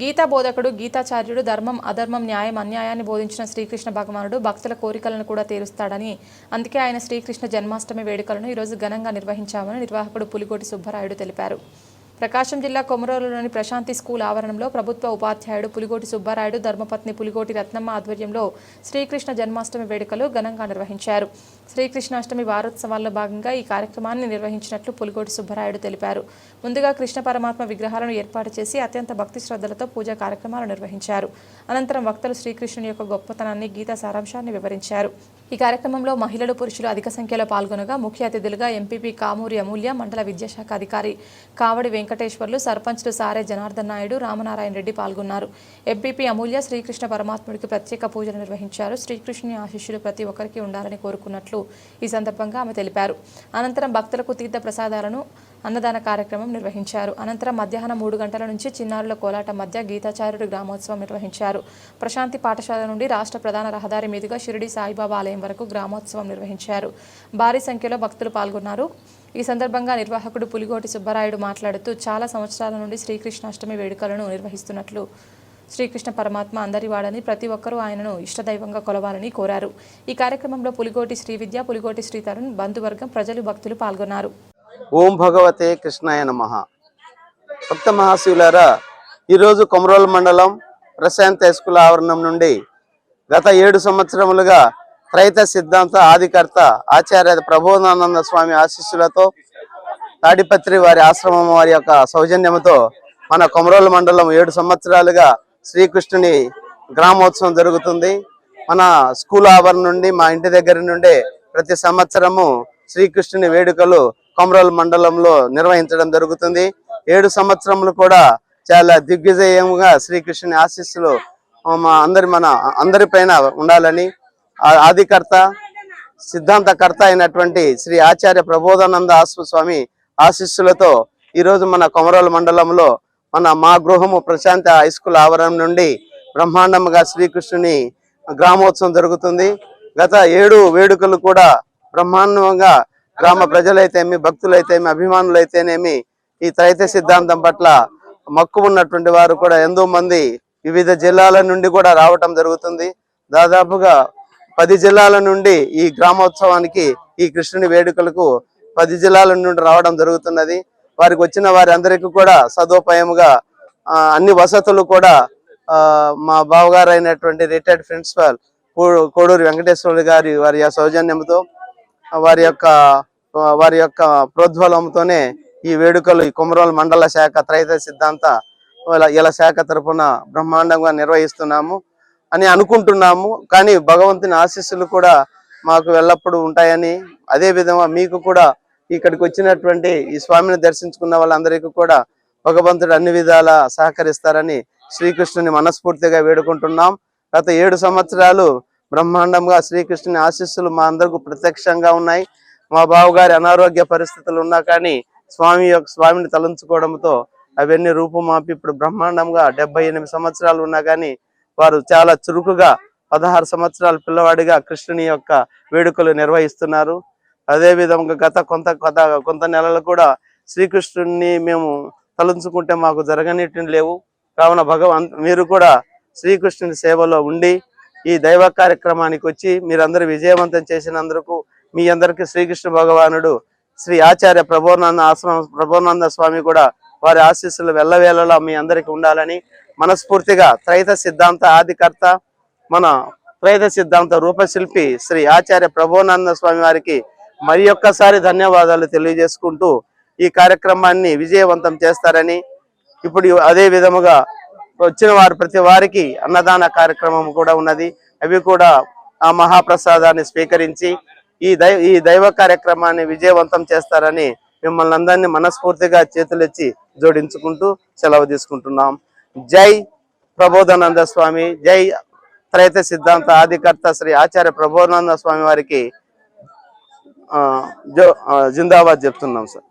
గీతా బోధకుడు గీతాచార్యుడు ధర్మం అధర్మం న్యాయం అన్యాయాన్ని బోధించిన శ్రీకృష్ణ భగవానుడు భక్తుల కోరికలను కూడా తీరుస్తాడని. అందుకే ఆయన శ్రీకృష్ణ జన్మాష్టమి వేడుకలను ఈరోజు ఘనంగా నిర్వహించామని నిర్వాహకుడు పులిగోటి సుబ్బరాయుడు తెలిపారు. ప్రకాశం జిల్లా కొమరోలులోని ప్రశాంతి స్కూల్ ఆవరణంలో ప్రభుత్వ ఉపాధ్యాయుడు పులిగోటి సుబ్బారాయుడు ధర్మపత్ని పులిగోటి రత్నమ్మ ఆధ్వర్యంలో శ్రీకృష్ణ జన్మాష్టమి వేడుకలు ఘనంగా నిర్వహించారు. శ్రీకృష్ణాష్టమి వారోత్సవాల్లో భాగంగా ఈ కార్యక్రమాన్ని నిర్వహించినట్లు పులిగోటి సుబ్బరాయుడు తెలిపారు. ముందుగా కృష్ణ పరమాత్మ విగ్రహాలను ఏర్పాటు చేసి అత్యంత భక్తి శ్రద్ధలతో పూజా కార్యక్రమాలు నిర్వహించారు. అనంతరం వక్తలు శ్రీకృష్ణుని యొక్క గొప్పతనాన్ని గీతా సారాంశాన్ని వివరించారు. ఈ కార్యక్రమంలో మహిళలు పురుషులు అధిక సంఖ్యలో పాల్గొనగా ముఖ్య అతిథులుగా ఎంపీపీ కామూరి అమూల్య మండల విద్యాశాఖ అధికారి కావడి వెంకట వెంకటేశ్వర్లు సర్పంచ్లు సారే జనార్దన్ నాయుడు రామనారాయణ రెడ్డి పాల్గొన్నారు. ఎంపీపీ అమూల్య శ్రీకృష్ణ పరమాత్ముడికి ప్రత్యేక పూజలు నిర్వహించారు. శ్రీకృష్ణుని ఆశిష్యులు ప్రతి ఒక్కరికి ఉండాలని కోరుకున్నట్లు ఈ సందర్భంగా ఆమె తెలిపారు. అనంతరం భక్తులకు తీర్థ ప్రసాదాలను అన్నదాన కార్యక్రమం నిర్వహించారు. అనంతరం మధ్యాహ్నం మూడు గంటల నుంచి చిన్నారుల కోలాటం మధ్య గీతాచార్యుడు గ్రామోత్సవం నిర్వహించారు. ప్రశాంతి పాఠశాల నుండి రాష్ట్ర ప్రధాన రహదారి మీదుగా షిరిడి సాయిబాబా ఆలయం వరకు గ్రామోత్సవం నిర్వహించారు. భారీ సంఖ్యలో భక్తులు పాల్గొన్నారు. ఈ సందర్భంగా నిర్వాహకుడు పులిగోటి సుబ్బరాయుడు మాట్లాడుతూ చాలా సంవత్సరాల నుండి శ్రీకృష్ణాష్టమి వేడుకలను నిర్వహిస్తున్నట్లు శ్రీకృష్ణ పరమాత్మ అందరి వాడని ప్రతి ఒక్కరూ ఆయనను ఇష్టదైవంగా కొలవాలని కోరారు. ఈ కార్యక్రమంలో పులిగోటి శ్రీ విద్య పులిగోటి శ్రీ తరుణ్ బంధువర్గం ప్రజలు భక్తులు పాల్గొన్నారు. ఓం భగవతే కృష్ణాయ నమ. భక్త మహాశివులారా ఈరోజు కొమరోల్ మండలం ప్రశాంత్ హైస్కూల్ ఆవరణం నుండి గత ఏడు సంవత్సరములుగా త్రైత సిద్ధాంత ఆదికర్త ఆచార్య ప్రబోధానంద స్వామి ఆశీస్సులతో తాడిపత్రి వారి ఆశ్రమం వారి యొక్క సౌజన్యంతో మన కొమరోలు మండలం ఏడు సంవత్సరాలుగా శ్రీకృష్ణుని గ్రామోత్సవం జరుగుతుంది. మన స్కూల్ ఆవరణ నుండి మా ఇంటి దగ్గర నుండి ప్రతి సంవత్సరము శ్రీకృష్ణుని వేడుకలు కొమరోలు మండలంలో నిర్వహించడం జరుగుతుంది. ఏడు సంవత్సరములు కూడా చాలా దిగ్విజయంగా శ్రీకృష్ణుని ఆశీస్సులు మా అందరి మన అందరి పైన ఉండాలని ఆదికర్త సిద్ధాంతకర్త అయినటువంటి శ్రీ ఆచార్య ప్రబోధానంద ఆశ్వ స్వామి ఆశీస్సులతో ఈరోజు మన కొమరోలు మండలంలో మన మా గృహము ప్రశాంత హై స్కూల్ ఆవరణం నుండి బ్రహ్మాండంగా శ్రీకృష్ణుని గ్రామోత్సవం జరుగుతుంది. గత ఏడు వేడుకలు కూడా బ్రహ్మాండంగా గ్రామ ప్రజలైతేమి భక్తులైతేమి అభిమానులైతేనేమి ఈ త్రైత సిద్ధాంతం పట్ల మక్కువ ఉన్నటువంటి వారు కూడా ఎంతో మంది వివిధ జిల్లాల నుండి కూడా రావటం జరుగుతుంది. దాదాపుగా పది జిల్లాల నుండి ఈ గ్రామోత్సవానికి ఈ కృష్ణుని వేడుకలకు పది జిల్లాల నుండి రావడం జరుగుతున్నది. వారికి వచ్చిన వారి అందరికీ కూడా సదుపాయముగా ఆ, అన్ని వసతులు కూడా మా బావగారు అయినటువంటి రిటైర్డ్ ప్రిన్సిపల్ కోడూరి వెంకటేశ్వరుడు గారి వారి యొక్క సౌజన్యంతో వారి యొక్క వారి యొక్క ప్రోద్బలంతోనే ఈ వేడుకలు ఈ కుమరోల్ మండల శాఖ త్రైత సిద్ధాంత ఇలా- శాఖ తరఫున బ్రహ్మాండంగా నిర్వహిస్తున్నాము. అని అనుకుంటున్నాము. కానీ భగవంతుని ఆశీస్సులు కూడా మాకు ఎల్లప్పుడూ ఉంటాయని అదే విధంగా మీకు కూడా ఇక్కడికి వచ్చినటువంటి ఈ స్వామిని దర్శించుకున్న వాళ్ళందరికీ కూడా భగవంతుడు అన్ని విధాల సహకరిస్తారని శ్రీకృష్ణుని మనస్ఫూర్తిగా వేడుకుంటున్నాం. గత ఏడు సంవత్సరాలు బ్రహ్మాండంగా శ్రీకృష్ణుని ఆశీస్సులు మా అందరికి ప్రత్యక్షంగా ఉన్నాయి. మా బావగారి అనారోగ్య పరిస్థితులు ఉన్నా కానీ స్వామి యొక్క స్వామిని తలంచుకోవడంతో అవన్నీ రూపుమాపి ఇప్పుడు బ్రహ్మాండంగా డెబ్బై ఎనిమిది సంవత్సరాలు ఉన్నా కానీ వారు చాలా చురుకుగా పదహారు సంవత్సరాల పిల్లవాడిగా కృష్ణుని యొక్క వేడుకలు నిర్వహిస్తున్నారు. అదే విధంగా గత కొంత కొంత కొంత నెలలు కూడా శ్రీకృష్ణుడిని మేము తలంచుకుంటే మాకు జరగనిటిని లేవు. కావున భగవాన్ మీరు కూడా శ్రీకృష్ణుని సేవలో ఉండి ఈ దైవ కార్యక్రమానికి వచ్చి మీరందరూ విజయవంతం చేసినందుకు మీ అందరికీ శ్రీకృష్ణ భగవానుడు శ్రీ ఆచార్య ప్రభోనంద ఆశ్రమ ప్రభోనంద స్వామి కూడా వారి ఆశీస్సులు వెళ్ళవేళలా మీ అందరికీ ఉండాలని మనస్ఫూర్తిగా త్రైత సిద్ధాంత ఆదికర్త మన త్రైత సిద్ధాంత రూపశిల్పి శ్రీ ఆచార్య ప్రభోనంద స్వామి వారికి మరి ఒక్కసారి ధన్యవాదాలు తెలియజేసుకుంటూ ఈ కార్యక్రమాన్ని విజయవంతం చేస్తారని ఇప్పుడు అదే విధముగా వచ్చిన వారు ప్రతి వారికి అన్నదాన కార్యక్రమం కూడా ఉన్నది. అవి కూడా ఆ మహాప్రసాదాన్ని స్వీకరించి ఈ దై ఈ దైవ కార్యక్రమాన్ని విజయవంతం చేస్తారని మిమ్మల్ని అందరినీ మనస్ఫూర్తిగా చేతులెచ్చి జోడించుకుంటూ సెలవు తీసుకుంటున్నాం. జై ప్రబోధానంద స్వామి జై త్రైత సిద్ధాంత ఆదికర్త శ్రీ ఆచార్య ప్రబోధానంద స్వామి వారికి ఆ, జో జిందాబాద్ చెప్తున్నాం సార్.